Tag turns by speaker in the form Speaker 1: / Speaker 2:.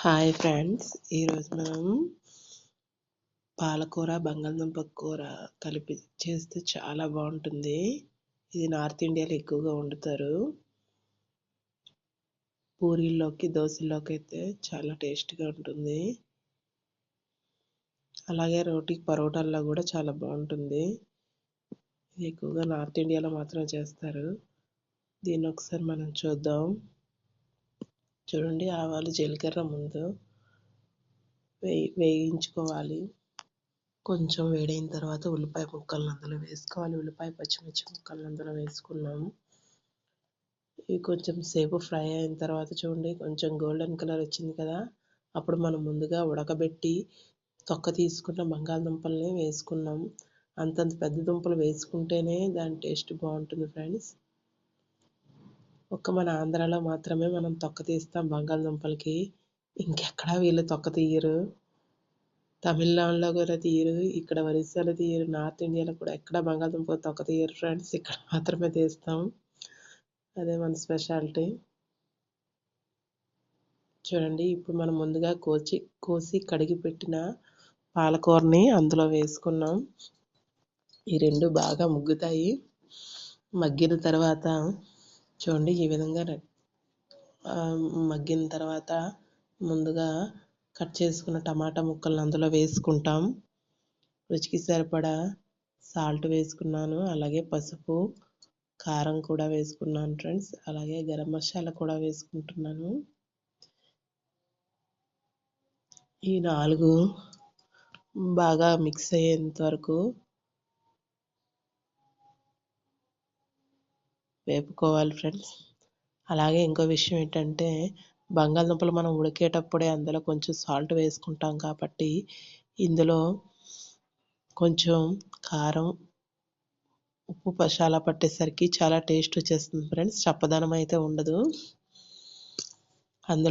Speaker 1: Hi friends ఈరోజు మనం పాలకూర బంగాళదుంప కూర కలిపి చేస్తే చాలా బాగుంటుంది. ఇది నార్త్ ఇండియాలో ఎక్కువగా వండుతారు. పూరీల్లోకి దోశల్లోకి అయితే చాలా టేస్ట్గా ఉంటుంది. అలాగే రోటీ పరోటాల్లో కూడా చాలా బాగుంటుంది. ఇది ఎక్కువగా నార్త్ ఇండియాలో మాత్రం చేస్తారు. దీన్ని ఒకసారి మనం చూద్దాం. చూడండి ఆవాలు జీలకర్ర ముందు వేయి వేయించుకోవాలి. కొంచెం వేడైన తర్వాత ఉల్లిపాయ ముక్కలను అందులో వేసుకోవాలి. ఉల్లిపాయ పచ్చిమిర్చి ముక్కలను అందులో వేసుకున్నాము. ఇవి కొంచెం సేపు ఫ్రై అయిన తర్వాత చూడండి కొంచెం గోల్డెన్ కలర్ వచ్చింది కదా అప్పుడు మనం ముందుగా ఉడకబెట్టి తొక్క తీసుకున్న బంగాళదుంపల్ని వేసుకున్నాం. అంతంత పెద్ద దుంపలు వేసుకుంటేనే దాని టేస్ట్ బాగుంటుంది ఫ్రెండ్స్. ఒక్క మన ఆంధ్రాలో మాత్రమే మనం తొక్క తీస్తాం బంగాళదుంపలకి ఇంకెక్కడా వీళ్ళు తొక్క తీయరు. తమిళనాడులో కూడా తీయరు ఇక్కడ ఒరిస్సాలో తీయరు నార్త్ ఇండియాలో కూడా ఎక్కడ బంగాళదుంప తొక్క తీయరు ఫ్రెండ్స్. ఇక్కడ మాత్రమే తీస్తాం. అదే మన స్పెషాలిటీ. చూడండి ఇప్పుడు మనం ముందుగా కోచి కోసి కడిగి పెట్టిన పాలకూరని అందులో వేసుకున్నాం. ఈ రెండు బాగా ముగ్గుతాయి. మగ్గిన తర్వాత చూడండి ఈ విధంగా మగ్గిన తర్వాత ముందుగా కట్ చేసుకున్న టమాటా ముక్కలను అందులో వేసుకుంటాం. రుచికి సరిపడా సాల్ట్ వేసుకున్నాను అలాగే పసుపు కారం కూడా వేసుకున్నాను ఫ్రెండ్స్ అలాగే గరం మసాలా కూడా వేసుకుంటున్నాను. ఈ నాలుగు బాగా మిక్స్ అయ్యేంత వరకు వేపుకోవాలి ఫ్రెండ్స్. అలాగే ఇంకో విషయం ఏంటంటే బంగాళదుంపలు మనం ఉడికేటప్పుడే అందులో కొంచెం సాల్ట్ వేసుకుంటాం కాబట్టి ఇందులో కొంచెం కారం ఉప్పు పశాలా పట్టేసరికి చాలా టేస్ట్ వచ్చేస్తుంది ఫ్రెండ్స్. చప్పదనం అయితే ఉండదు. అందులో